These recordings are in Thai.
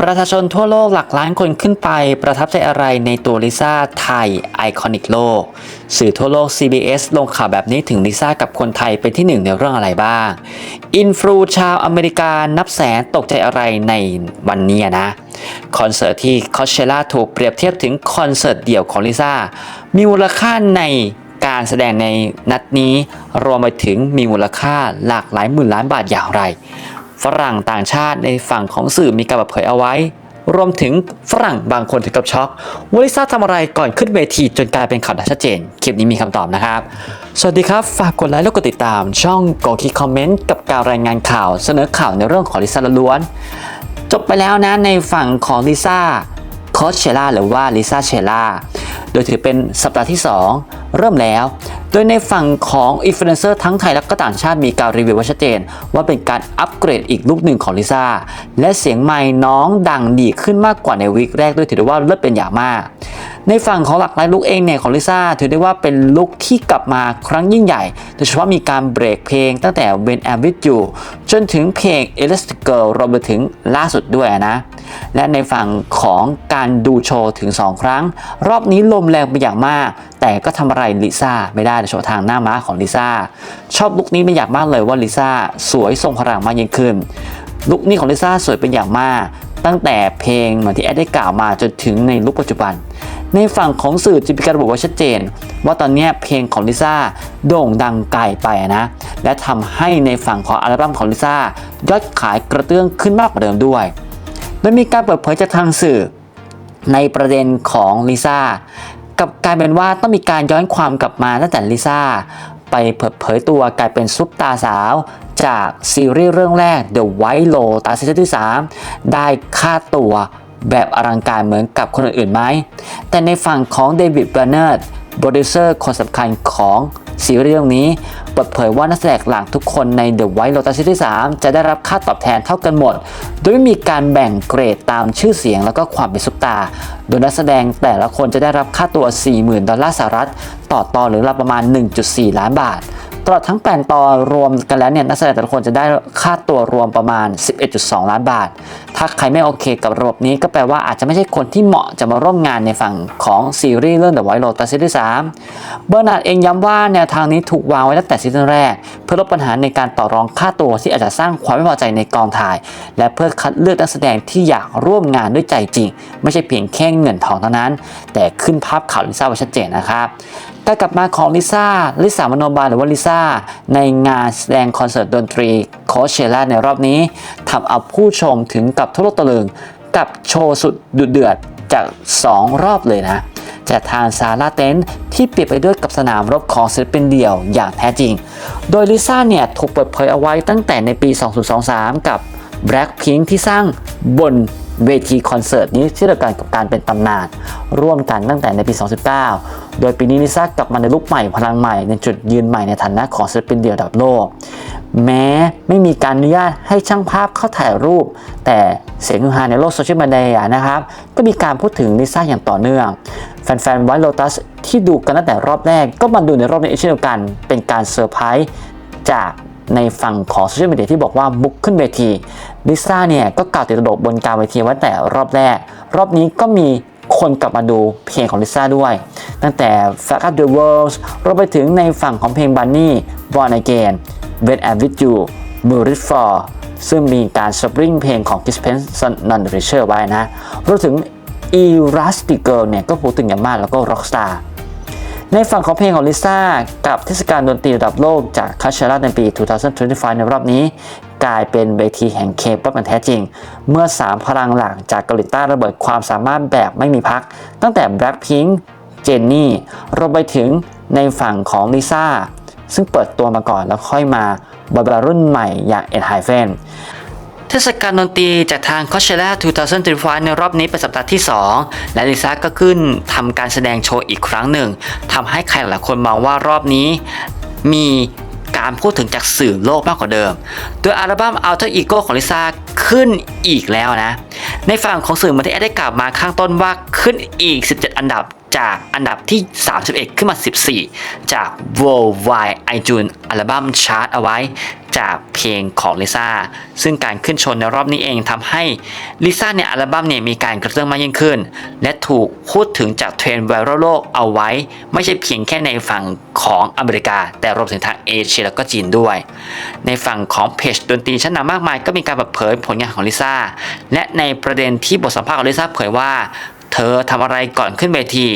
ประชาชนทั่วโลกหลักล้านคนขึ้นไป ประทับใจอะไรในตัวลิซ่าไทยไอคอนิกโลก สื่อทั่วโลก CBS ลงข่าวแบบนี้ถึงลิซ่ากับคนไทยเป็นที่หนึ่งในเรื่องอะไรบ้าง อินฟลูชาวอเมริกานับแสนตกใจอะไรในวันนี้นะคอนเสิร์ตที่คอเชล่าถูกเปรียบเทียบถึงคอนเสิร์ตเดี่ยวของลิซ่ามีมูลค่าในการแสดงในนัดนี้รวมไปถึงมีมูลค่าหลากหลายหมื่นล้านบาทอย่างไร ฝรั่งต่างชาติในฝั่งของสื่อมีการเปิดเผยเอาไว้ รวมถึงฝรั่งบางคนถึงกับช็อกว่าลิซ่าทำอะไรก่อนขึ้นเวทีจนกลายเป็นข่าวดังชัดเจน คลิปนี้มีคำตอบนะครับ สวัสดีครับ ฝากกดไลค์และกดติดตาม ช่องกดคลิกคอมเมนต์กับการรายงานข่าวเสนอข่าวในเรื่องของลิซ่าล้วน จบไปแล้วนะในฝั่งของลิซ่าคอสเชล่าหรือว่าลิซ่าเชล่า โดยถือเป็นสัปดาห์ที่ 2 เริ่มแล้ว โดยในฝั่งของอินฟลูเอนเซอร์ทั้งไทยและก็ต่างชาติมีการรีวิวไว้ชัดเจน ว่าเป็นการอัปเกรดอีกลุคหนึ่งของลิซ่าและเสียงไมค์น้องดังดีขึ้นมากกว่าในวีคแรกด้วยถือได้ว่าเลิศเป็นอย่างมาก ในฝั่งของหลักหลายลุคเองเนี่ยของลิซ่าถือได้ว่าเป็นลุคที่กลับมาครั้งยิ่งใหญ่ โดยเฉพาะมีการเบรกเพลงตั้งแต่ When I'm With You จนถึงเพลง Elastic Girl รวมไปถึงล่าสุดด้วยนะ และในฝั่งของการดูโชว์ถึง 2 ครั้ง รอบนี้ลมแรงเป็นอย่างมาก แต่ก็ทำอะไรลิซ่าไม่ได้ในโชว์ทางหน้าม้าของลิซ่าชอบลุคนี้เป็นอย่างมากเลยว่าลิซ่าสวยทรงพลังมากยิ่งขึ้นลุคนี้ของลิซ่าสวยเป็นอย่างมาก ตั้งแต่เพลงเหมือนที่แอดได้กล่าวมาจนถึงในลุคปัจจุบัน ในฝั่งของสื่อจะมีการระบุไว้ชัดเจน ว่าตอนนี้เพลงของลิซ่าโด่งดังไกลไปนะ และทำให้ในฝั่งของอัลบั้มของลิซ่ายอดขายกระเตื้องขึ้นมากกว่าเดิมด้วย โดยมีการเปิดเผยจากทางสื่อ ในประเด็นของลิซ่ากับกลายเป็นว่าต้องมีการย้อนความกลับมาตั้งแต่ลิซ่าไปเปิดเผยตัวกลายเป็นซุปตาสาว จากซีรีส์เรื่องแรก The White Lotus ซีซั่นที่ 3 ได้ค่าตัวแบบอลังการเหมือนกับคนอื่นๆไหม แต่ในฝั่งของเดวิดบรเนอร์ โปรดิวเซอร์คนสำคัญของซีรีส์เรื่องนี้เปิดเผยว่านักแสดงหลักทุกคนใน The White Lotus ซีซั่นที่ 3 จะได้รับค่าตอบแทนเท่ากันหมด โดยไม่มีการแบ่งเกรดตามชื่อเสียงแล้วก็ความเป็นซุปตา โดยนักแสดงแต่ละคนจะได้รับค่าตัว 40,000 ดอลลาร์สหรัฐ ต่อตอนหรือราวประมาณ 1.4 ล้านบาท ตลอดทั้ง 8 ตอนรวมกันแล้วเนี่ยนักแสดงแต่ละคนจะได้ค่าตัวรวมประมาณ 11.2 ล้านบาท ถ้าใครไม่โอเคกับระบบนี้ก็แปลว่าอาจจะไม่ใช่คนที่เหมาะจะมาร่วมงานในฝั่งของซีรีส์เรื่อง The White Lotus ซีซั่นที่3เบอร์นาร์ดเองย้ำว่าแนวทางนี้ถูกวางไว้ตั้งแต่ซีซั่นแรก เพื่อลดปัญหาในการต่อรองค่าตัวที่อาจจะสร้างความไม่พอใจในกองถ่าย และเพื่อคัดเลือกนักแสดงที่อยากร่วมงานด้วยใจจริง ไม่ใช่เพียงแค่เงินทองเท่านั้น แต่ขึ้นภาพข่าวลิซ่าไว้ชัดเจนนะครับ การกลับมาของลิซ่า ลิซ่ามโนบาลหรือว่าลิซ่า ในงานแสดงคอนเสิร์ตดนตรีโคเชล่าในรอบนี้ทำเอาผู้ชมถึงกับทั่วโลกตะลึงกับโชว์สุดดุเดือดจาก 2 รอบเลยนะจากทางซาร่าเต็นท์ที่เปรียบไปด้วยกับสนามรบของศิลปินเดี่ยวอย่างแท้จริง โดยลิซ่าเนี่ยถูกเปิดเผยเอาไว้ตั้งแต่ในปี 2023 กับ Blackpink ที่สร้างบน เวทีคอนเสิร์ตนี้ที่เดียวกันกับการเป็นตำนาน ร่วมกันตั้งแต่ในปี 2019 โดยปีนี้ลิซ่ากลับมาในลุคใหม่พลังใหม่ในจุดยืนใหม่ในฐานะของศิลปินเดี่ยวระดับโลก แม้ไม่มีการอนุญาตให้ช่างภาพเข้าถ่ายรูป แต่เสียงฮือฮาในโลกโซเชียลมีเดียนะครับ ก็มีการพูดถึงลิซ่าอย่างต่อเนื่อง แฟนๆไวท์โ o ตัสที่ดูกันตั้งแต่รอบแรก ก็มาดูในรอบนี้เช่นเดียวกัน เป็นการเซอร์ไพรส์จาก ในฝั่งของโซเชียลมีเดียที่บอกว่าบุกขึ้นเวทีลิซ่าเนี่ยก็กล่าวติดระดบบนการเวทีไว้แต่รอบแรก รอบนี้ก็มีคนกลับมาดูเพลงของลิซ่าด้วย ตั้งแต่ Fuck Up The World รวมไปถึงในฝั่งของเพลง Bunny Born Again When I'm With You m u r i t For ซึ่งมีการสปริงเพลงของ Chris Benson Non r i c h e r ไว้นะรวมถึง Elastic Girl เนี่ยก็พูดถึงอย่างมากแล้วก็ Rockstar ในฝั่งของเพลงของลิซ่ากับเทศกาลดนตรีระดับโลกจากคาเชล่าในปี 2025 ในรอบนี้ กลายเป็นเวทีแห่งเคป๊อปอย่างแท้จริง เมื่อ 3 พลังหลักจากเกาหลีใต้ระเบิดความสามารถแบบไม่มีพัก ตั้งแต่ Blackpink เจนนี่รวมไปถึงในฝั่งของลิซ่าซึ่งเปิดตัวมาก่อนแล้วค่อยมาบอยแบนด์รุ่นใหม่อย่างเอ็ดไฮเฟน เทศกาลดนตรีจากทาง Coachella 2025 ในรอบนี้เป็นสัปดาห์ที่ 2 และลิซ่าก็ขึ้นทำการแสดงโชว์อีกครั้งหนึ่งทำให้ใครหลายคนมองว่ารอบนี้มีการพูดถึงจากสื่อโลกมากกว่าเดิม โดยอัลบั้ม Alter Ego ของลิซ่าขึ้นอีกแล้วนะ ในฝั่งของสื่อมันที่ได้กล่าวมาข้างต้นว่าขึ้นอีก 17 อันดับ จากอันดับที่ 31 ขึ้นมา 14 จาก Worldwide iTunes อัลบั้มชาร์ตเอาไว้ จากเพลงของลิซ่าซึ่งการขึ้นชนในรอบนี้เองทำให้ลิซ่าเนี่ยอัลบั้มเนี่ยมีการกระเตื้องมากยิ่งขึ้น และถูกพูดถึงจากเทรนด์ไวรัลโลกเอาไว้ ไม่ใช่เพียงแค่ในฝั่งของอเมริกา แต่รวมถึงทางเอเชียแล้วก็จีนด้วย ในฝั่งของเพจดนตรีชั้นนำมากมายก็มีการเปิดเผยผลงานของลิซ่าและในประเด็นที่บทสัมภาษณ์ของลิซ่าเผยว่า เธอทำอะไรก่อนขึ้นเวที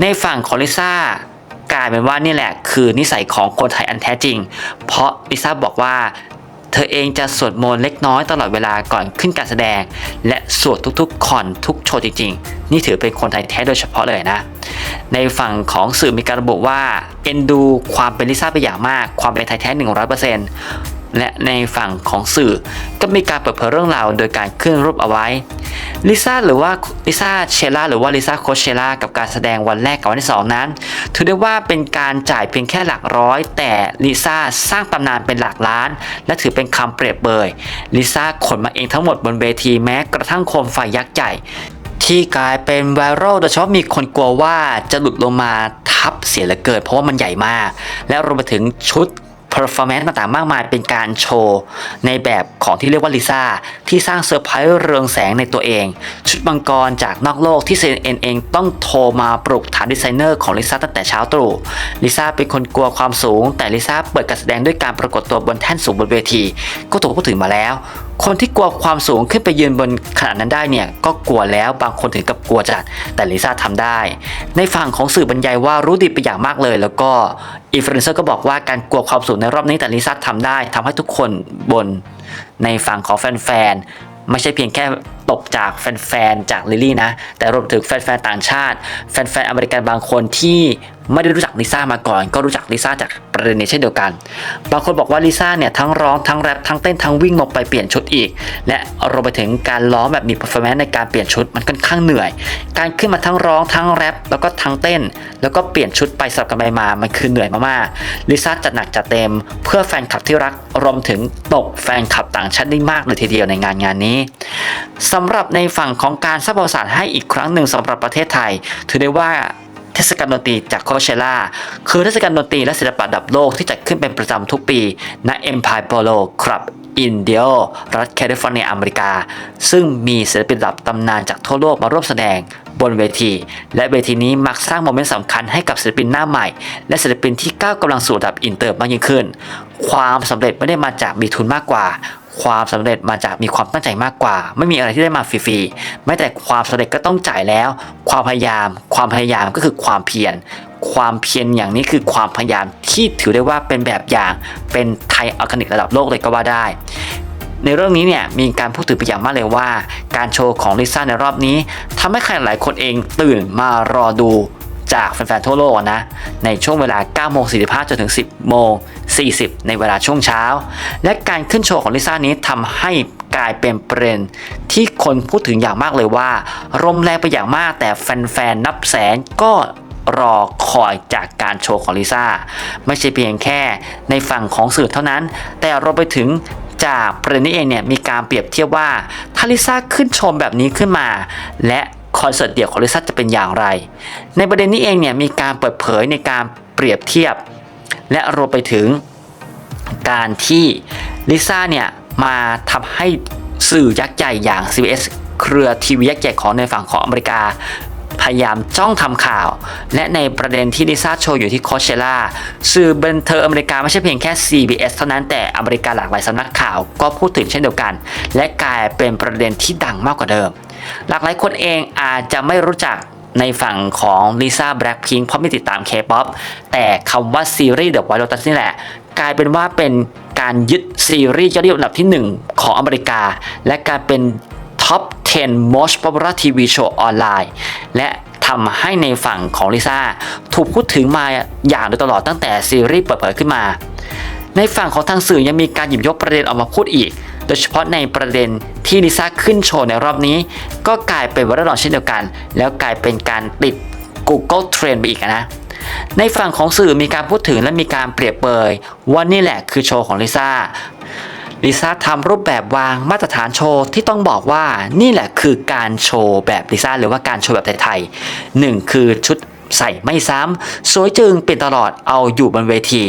ในฝั่งของลิซ่ากลายเป็นว่านี่แหละคือนิสัยของคนไทยอันแท้จริง เพราะลิซ่าบอกว่า เธอเองจะสวดมนต์เล็กน้อยตลอดเวลาก่อนขึ้นการแสดง และสวดทุกๆคอนทุกโชว์จริงๆ นี่ถือเป็นคนไทยแท้โดยเฉพาะเลยนะ ในฝั่งของสื่อมีการระบุว่า เอ็นดูความเป็นลิซ่าไปอย่างมาก ความเป็นไทยแท้ 100% และในฝั่งของสื่อก็มีการเปิดเผยเรื่องราวโดยการขึ้นรูปเอาไว้ลิซ่าหรือว่าลิซ่าเชล่าหรือว่าลิซ่าโคชเชล่ากับการแสดงวันแรกกับวันที่ 2 นั้น ถือได้ว่าเป็นการจ่ายเพียงแค่หลักร้อย แต่ลิซ่าสร้างตำนานเป็นหลักล้าน และถือเป็นคำเปรียบเปยลิซ่าขนมาเองทั้งหมดบนเวทีแม้กระทั่งโคมไฟยักษ์ใหญ่ที่กลายเป็นไวรัลโดยเฉพาะมีคนกลัวว่าจะหลุดลงมาทับเสียเหลือเกินเพราะว่ามันใหญ่มาก และรวมไปถึงชุด performance ต่างๆมากมายเป็นการโชว์ในแบบของที่เรียกว่าลิซ่า ที่สร้างเซอร์ไพรส์เรืองแสงในตัวเอง ชุดมังกรจากนอกโลกที่ CNN เอ็นเองต้องโทรมาปลุกถามดีไซเนอร์ของลิซ่าตั้งแต่เช้าตรู่ลิซ่าเป็นคนกลัวความสูง แต่ลิซ่าเปิดการแสดงด้วยการปรากฏตัวบนแท่นสูงบนเวที ก็ถูกพูดถึงมาแล้ว คนที่กลัวความสูงขึ้นไปยืนบนขนาดนั้นได้เนี่ยก็กลัวแล้วบางคนถึงกับกลัวจัด แต่ลิซ่าทำได้ ในฝั่งของสื่อบรรยายว่ารู้ดีไปอย่างมากเลย แล้วก็อินฟลูเอนเซอร์ก็บอกว่าการกลัวความสูงในรอบนี้แต่ลิซ่าทำได้ทำให้ทุกคนบน ในฝั่งของแฟนๆไม่ใช่เพียงแค่ ตกจากแฟนๆจากลิลลี่นะ แต่รวมถึงแฟนๆต่างชาติ แฟนๆอเมริกันบางคนที่ไม่ได้รู้จักลิซ่ามาก่อน ก็รู้จักลิซ่าจากประเด็นนี้เช่นเดียวกัน บางคนบอกว่าลิซ่าเนี่ยทั้งร้องทั้งแรปทั้งเต้นทั้งวิ่งลงไปเปลี่ยนชุดอีก และรวมไปถึงการร้องแบบมี performance ในการเปลี่ยนชุดมันค่อนข้างเหนื่อย การขึ้นมาทั้งร้องทั้งแรปแล้วก็ทั้งเต้น แล้วก็เปลี่ยนชุดไปสลับกันไปมา มันคือเหนื่อยมากๆลิซ่าจัดหนักจัดเต็ม เพื่อแฟนคลับที่รักรวมถึงตกแฟนคลับต่างชาติได้มากเลยทีเดียวในงานงานนี้สำหรับในฝั่งของการสร้างประวัติศาสตร์ให้อีกครั้งหนึ่งสำหรับประเทศไทย ถือได้ว่าเทศกาลดนตรีจากโคเชล่าคือเทศกาลดนตรีและศิลปะระดับโลกที่จัดขึ้นเป็นประจำทุกปี ณ Empire Polo Club อินเดียรัฐแคลิฟอร์เนียอเมริกา ซึ่งมีศิลปินระดับตำนานจากทั่วโลกมาร่วมแสดงบนเวที และเวทีนี้มักสร้างโมเมนต์สำคัญให้กับศิลปินหน้าใหม่ และศิลปินที่ก้าวกำลังสู่ระดับอินเตอร์มากยิ่งขึ้น ความสำเร็จไม่ได้มาจากมีทุนมากกว่า ความสำเร็จมาจากมีความตั้งใจมากกว่า ไม่มีอะไรที่ได้มาฟรีๆแม้แต่ความสำเร็จก็ต้องจ่ายแล้ว ความพยายาม ความพยายามก็คือความเพียรความเพียรอย่างนี้คือความพยายามที่ถือได้ว่าเป็นแบบอย่างเป็นไทยอัลคานิกระดับโลกเลยก็ว่าได้ในเรื่องนี้เนี่ยมีการพูดถึงไปอย่างมากเลยว่า การโชว์ของลิซ่าในรอบนี้ทำให้ใครหลายคนเองตื่นมารอดู จากแฟนๆทั่วโลกนะ ในช่วงเวลา9โมง45จนถึง 10โมง40 ในเวลาช่วงเช้า และการขึ้นโชว์ของลิซ่านี้ทำให้กลายเป็นประเด็นที่คนพูดถึงอย่างมากเลยว่ารมแรงไปอย่างมากแต่แฟนๆนับแสนก็รอคอยจากการโชว์ของลิซ่า ไม่ใช่เพียงแค่ในฝั่งของสื่อเท่านั้น แต่เราไปถึงจากประเด็นนี้เองเนี่ยมีการเปรียบเทียบว่าถ้าลิซ่าขึ้นชมแบบนี้ขึ้นมา และ คอนเสิร์ตเดี่ยวของลิซ่าจะเป็นอย่างไร ในประเด็นนี้เองเนี่ยมีการเปิดเผยในการเปรียบเทียบ และรวมไปถึงการที่ลิซ่าเนี่ยมาทำให้สื่อยักษ์ใหญ่อย่าง CBS เครือทีวียักษ์ใหญ่ของในฝั่งของอเมริกา พยายามจ้องทำข่าว และในประเด็นที่ลิซ่าโชว์อยู่ที่โคเชล่าสื่อบันเทิงอเมริกาไม่ใช่เพียงแค่ CBS เท่านั้นแต่อเมริกาหลากหลายสำนักข่าวก็พูดถึงเช่นเดียวกัน และกลายเป็นประเด็นที่ดังมากกว่าเดิม หลากหลายคนเองอาจจะไม่รู้จักในฝั่งของลิซ่าแบล็คพิงเพราะไม่ติดตาม K-POP แต่คำว่าซีรีส์ The White Lotus นี่แหละ กลายเป็นว่าเป็นการยึดซีรีส์ยอดนิยมอันดับที่ 1 ของอเมริกา และการเป็น Top 10 Most Popular TV Show ออนไลน์และทำให้ในฝั่งของลิซ่าถูกพูดถึงมาอย่างโดยตลอดตั้งแต่ซีรีส์เปิดเผยขึ้นมา ในฝั่งของทางสื่อยังมีการหยิบยกประเด็นออกมาพูดอีก โดยเฉพาะในประเด็นที่ลิซ่าขึ้นโชว์ในรอบนี้ ก็กลายเป็นวาระดอนเช่นเดียวกัน แล้วกลายเป็นการติด Google Trend ไปอีกนะ ในฝั่งของสื่อมีการพูดถึงและมีการเปรียบเปยว่านี่แหละคือโชว์ของลิซ่า ลิซ่าทำรูปแบบวางมาตรฐานโชว์ที่ต้องบอกว่านี่แหละคือการโชว์แบบลิซ่าหรือว่าการโชว์แบบไทยๆหนึ่งคือชุดใส่ไม่ซ้ำสวยจึงเป็นตลอดเอาอยู่บนเวที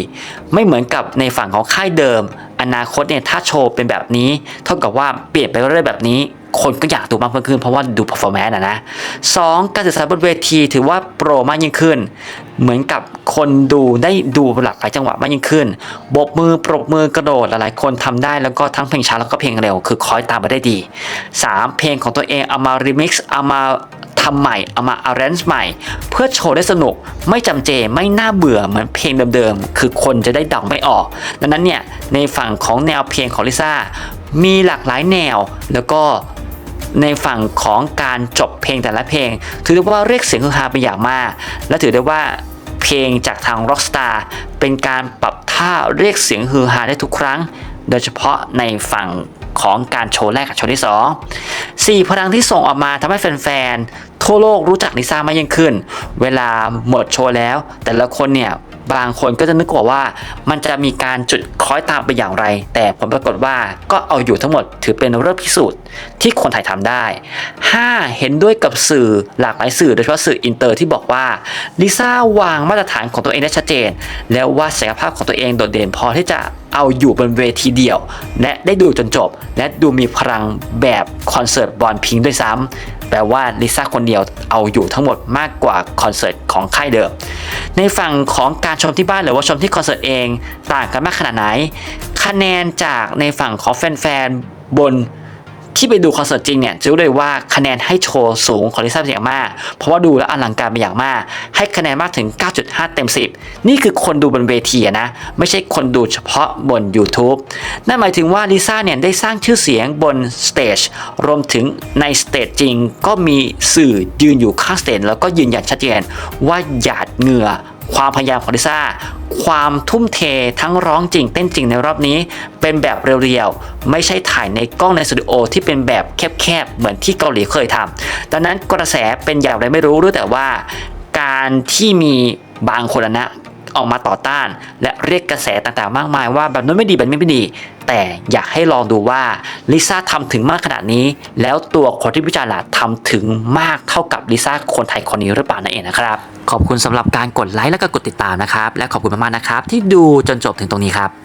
ไม่เหมือนกับในฝั่งของค่ายเดิม อนาคตเนี่ยถ้าโชว์เป็นแบบนี้ เท่ากับว่าเปลี่ยนไปเรื่อยแบบนี้ คนก็อยากดูมากเพิ่มขึ้นเพราะว่าดู performance นะนะสองการสื่อสารบนเวทีถือว่าโปรมากยิ่งขึ้น เหมือนกับ คนดูได้ดูหลากหลายจังหวะมากยิ่งขึ้นบกมือปรบมือกระโดดหลายๆ คนทำได้แล้วก็ทั้งเพลงช้าแล้วก็เพลงเร็ว คือคอยตามมาได้ดี 3. เพลงของตัวเองเอามา remix เอามาทำใหม่เอามา arrange ใหม่ เพื่อโชว์ได้สนุกไม่จำเจไม่น่าเบื่อเหมือนเพลงเดิมๆ คือคนจะได้เดาไม่ออก ดังนั้นเนี่ย ในฝั่งของแนวเพลงของลิซ่ามีหลากหลายแนวแล้วก็ในฝั่งของการจบเพลงแต่ละเพลง ถือได้ว่าเรียกเสียงฮือฮาเป็นอย่างมาก และถือได้ว่า เพลงจากทาง Rockstar เป็นการปรับท่าเรียกเสียงฮือฮาได้ทุกครั้ง โดยเฉพาะในฝั่งของการโชว์แรกกับโชว์ที่ 2 4 พลังที่ส่งออกมาทำให้แฟนๆ ทั่วโลกรู้จักลิซ่ามากยิ่งขึ้น เวลาหมดโชว์แล้ว แต่ละคนเนี่ย บางคนก็จะนึกว่า มันจะมีการจุดคล้อยตามไปอย่างไร แต่ผลปรากฏว่าก็เอาอยู่ทั้งหมดถือเป็นเรื่องพิสูจน์ที่คนไทยทำได้ 5. เห็นด้วยกับสื่อหลากหลายสื่อโดยเฉพาะสื่ออินเตอร์ที่บอกว่าลิซ่าวางมาตรฐานของตัวเองได้ชัดเจน แล้วว่าศักยภาพของตัวเองโดดเด่นพอที่จะ เอาอยู่บนเวทีเดียว และได้ดูจนจบ และดูมีพลังแบบคอนเสิร์ตบอลพิงด้วยซ้ำแปลว่าลิซ่าคนเดียวเอาอยู่ทั้งหมดมากกว่าคอนเสิร์ตของค่ายเดิม ในฝั่งของการชมที่บ้านหรือว่าชมที่คอนเสิร์ตเองต่างกันมากขนาดไหน คะแนนจากในฝั่งของแฟนๆบน ที่ไปดูคอนเสิร์ตจริงเนี่ยจะรู้เลยว่าคะแนนให้โชว์สูงของลิซ่าเป็นอย่างมาก เพราะว่าดูแล้วอลังการเป็นอย่างมาก ให้คะแนนมากถึง 9.5 เต็ม 10 นี่คือคนดูบนเวทีนะ ไม่ใช่คนดูเฉพาะบน YouTube นั่นหมายถึงว่าลิซ่าเนี่ยได้สร้างชื่อเสียงบนสเตจรวมถึงในสเตจจริงก็มีสื่อยืนอยู่ข้างสเตจแล้วก็ยืนยันชัดเจนว่าหยาดเหงื่อ ความพยายามของลิซ่า ความทุ่มเททั้งร้องจริงเต้นจริงในรอบนี้ เป็นแบบเรียวๆ ไม่ใช่ถ่ายในกล้องในสตูดิโอที่เป็นแบบแคบๆ เหมือนที่เกาหลีเคยทำดังนั้นกระแสเป็นอย่างไรไม่รู้รู้แต่ว่าการที่มีบางคนนะออกมาต่อต้าน และเรียกกระแสต่างๆ มากมายว่าแบบนั้นไม่ดีแบบนี้ไม่ดี แต่อยากให้ลองดูว่าลิซ่าทำถึงมากขนาดนี้ แล้วตัวคนที่วิจารณ์ล่ะทำถึงมากเท่ากับลิซ่าคนไทยคนนี้หรือเปล่านั่นเองนะครับขอบคุณสำหรับการกดไลค์และก็กดติดตามนะครับและขอบคุณมากๆนะครับที่ดูจนจบถึงตรงนี้ครับ